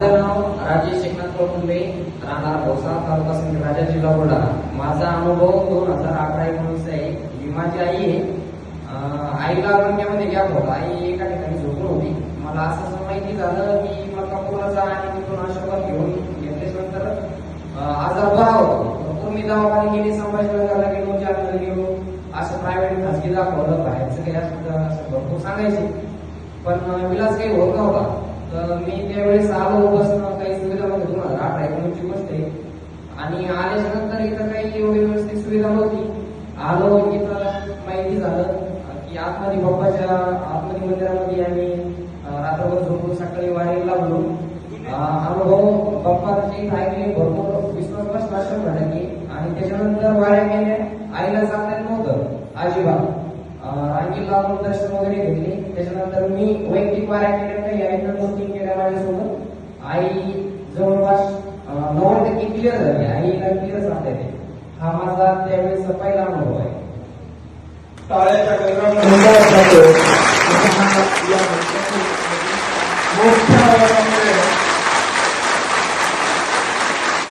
माझं नाव राजेश एकनाथ कोळकुंबे राहणार भोसा तालुका सिंध जिल्हा बुलढाणा. माझा अनुभव दोन हजार अकरा एकोणीस आहे. मी माझी आई आईला आरोग्यामध्ये गॅप होता. आई एका ठिकाणी झोपून होती. मला असं माहिती झालं की मलकापूरला जा आणि तिथून आशीर्वाद घेऊन घेतल्यानंतर आजार बरा होतो. भरपूर मी दवाखाने गेले संभाजीनगरला गेलो जालन्याला गेलो. असं प्रायव्हेट खासगी दाखवलं. बाहेरचं काही असं भरपूर सांगायचे. पण विलास काही होत. नव्हता मी त्यावेळेस आलो बसणं काही सुविधा नव्हती दोन हजार अठरा एकोणीसची गोष्ट आहे. आणि आल्याच्यानंतर इथं काही एवढी व्यवस्थित सुविधा नव्हती. आलो इथं माहिती झालं की आतमध्ये बाप्पाच्या आतमध्ये मंदिरामध्ये आम्ही रात्रभर झोपून सकाळी वारी लागलो. अनुभव बाप्पाची ऐकले भरपूर विश्वास बसला शंभर टक्के आणि त्याच्यानंतर वाऱ्या गेल्या आईला सांगता येत नव्हतं अजिबात. रांगी लावून दर्शन वगैरे घेतले. त्याच्यानंतर मी वैयक्तिक वाऱ्या केल्या काही आईनं दोन तीन केल्या माझ्यासोबत. आई जवळपास नव्वद टक्के क्लिअर झाली. आईला क्लिअर सांगता येते हा माझा त्यावेळेस पहिला अनुभव आहे. टाळ्याच्या गजरात